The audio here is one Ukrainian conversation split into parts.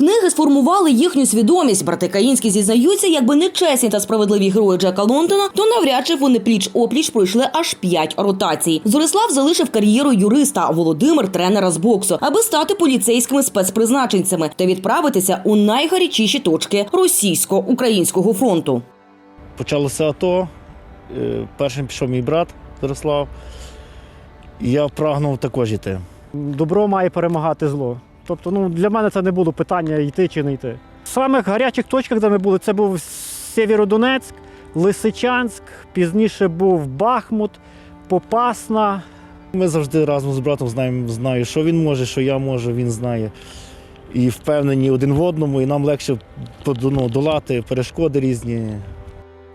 Книги сформували їхню свідомість. Брати Каїнські зізнаються, якби не чесні та справедливі герої Джека Лонтона, то навряд чи вони пліч опліч пройшли аж п'ять ротацій. Зорислав залишив кар'єру юриста, а Володимир тренера з боксу, аби стати поліцейськими спецпризначенцями та відправитися у найгарячіші точки російсько-українського фронту. Почалося АТО. е, Першим пішов мій брат Ярослав. І я прагнув також йти. Добро має перемагати зло. Тобто, ну для мене це не було питання йти чи не йти. В самих гарячих точках, де ми були, це був Сєвєродонецьк, Лисичанськ, пізніше був Бахмут, Попасна. Ми завжди разом з братом знаємо, знаю, що він може, що я можу, він знає. І впевнені один в одному, і нам легше ну, долати перешкоди різні.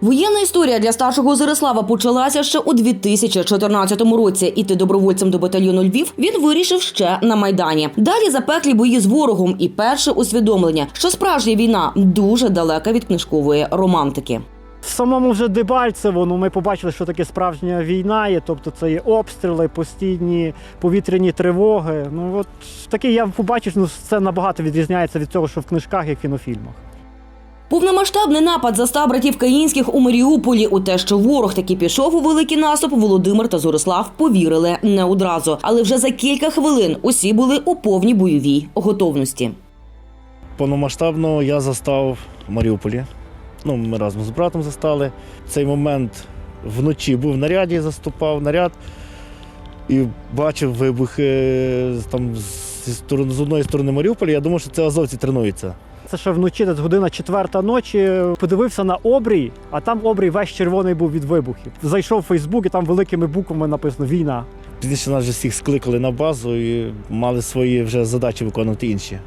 Воєнна історія для старшого Зорислава почалася ще у 2014 році. Іти добровольцем до батальйону Львів він вирішив ще на майдані. Далі запеклі бої з ворогом і перше усвідомлення, що справжня війна дуже далека від книжкової романтики. В самому вже Дебальцево ну, ми побачили, що таке справжня війна є. Тобто це є обстріли, постійні повітряні тривоги. Ну от таке я побачив, ну це набагато відрізняється від цього, що в книжках і кінофільмах. Повномасштабний напад застав братів Каїнських у Маріуполі. У те, що ворог таки пішов у великий наступ, Володимир та Зорислав повірили не одразу. Але вже за кілька хвилин усі були у повній бойовій готовності. Повномасштабно я застав в Маріуполі. Ну, ми разом з братом застали. Цей момент вночі був в наряді, заступав наряд і бачив вибухи там зі сторони, з одної сторони Маріуполя. Я думав, що це азовці тренуються. Це ще вночі, десь година четверта ночі. Подивився на обрій, а там обрій весь червоний був від вибухів. Зайшов у Фейсбук і там великими буквами написано Війна. Пізніше нас вже всіх скликали на базу і мали свої вже задачі виконувати інші.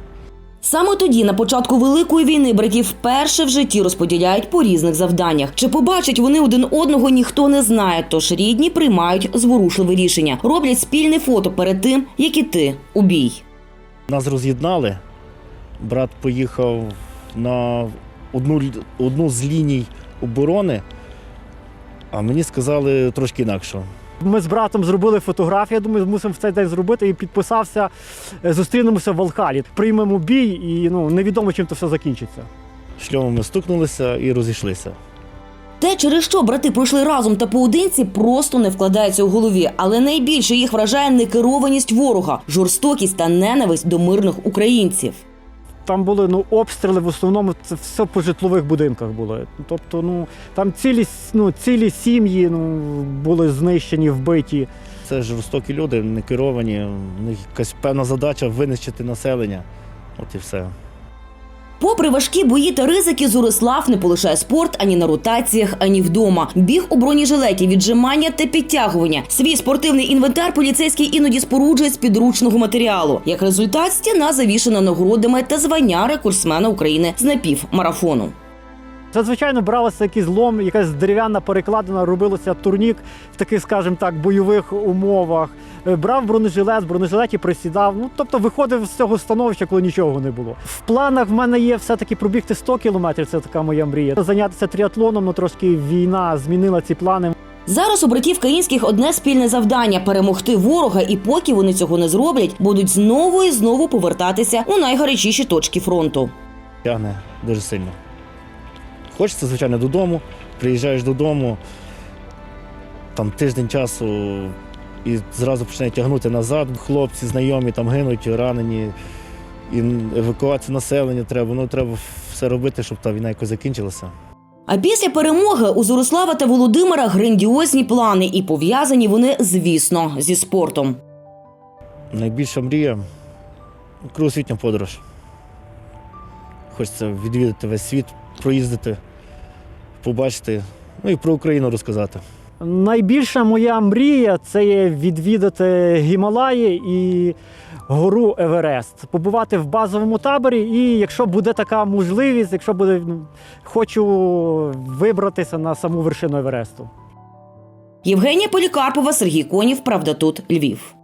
Саме тоді, на початку великої війни, братів вперше в житті розподіляють по різних завданнях. Чи побачать вони один одного, ніхто не знає. Тож рідні приймають зворушливе рішення, роблять спільне фото перед тим, як іти у бій. Нас роз'єднали. Брат поїхав на одну, одну з ліній оборони, а мені сказали трошки інакше. Ми з братом зробили фотографію. Я думаю, мусимо в цей день зробити і підписався. е, Зустрінемося в Алхалі. Приймемо бій, і ну невідомо, чим це все закінчиться. Шльомом ми стукнулися і розійшлися. Те, через що брати пройшли разом та поодинці, просто не вкладається у голові. Але найбільше їх вражає некерованість ворога, жорстокість та ненависть до мирних українців. Там були ну обстріли в основному це все по житлових будинках було. Тобто, ну там цілі ну, цілі сім'ї ну були знищені, вбиті. Це жорстокі люди, не керовані. У них якась певна задача винищити населення. От і все. Попри важкі бої та ризики, Зорислав не полишає спорт ані на ротаціях, ані вдома. Біг у бронежилеті, віджимання та підтягування. Свій спортивний інвентар поліцейський іноді споруджує з підручного матеріалу. Як результат, стіна завішена нагородами та звання рекордсмена України з напівмарафону. Це, звичайно, бралося якийсь лом, якась дерев'яна перекладина, робилося турнік в таких, скажімо так, бойових умовах. Е, Брав бронежилет, в бронежилеті присідав. Ну тобто виходив з цього становища, коли нічого не було. В планах в мене є все-таки пробігти 100 кілометрів. Це така моя мрія. Зайнятися тріатлоном, ну трошки війна змінила ці плани. Зараз у братів Каїнських одне спільне завдання перемогти ворога, і поки вони цього не зроблять, будуть знову і знову повертатися у найгарячіші точки фронту. Тягне дуже сильно. Хочеться, звичайно, додому. Приїжджаєш додому, там тиждень часу і зразу починає тягнути назад. Хлопці, знайомі там гинуть, ранені. І евакуацію населення треба. Ну, треба все робити, щоб та війна якось закінчилася. А після перемоги у Зорислава та Володимира грандіозні плани, і пов'язані вони, звісно, зі спортом. Найбільша мрія кругосвітня подорож. Хочеться відвідати весь світ, проїздити, побачити, ну і про Україну розказати. Найбільша моя мрія це є відвідати Гімалаї і гору Еверест, побувати в базовому таборі. І якщо буде така можливість, якщо буде ну, хочу вибратися на саму вершину Евересту. Євгенія Полікарпова, Сергій Конів. Правда, тут Львів.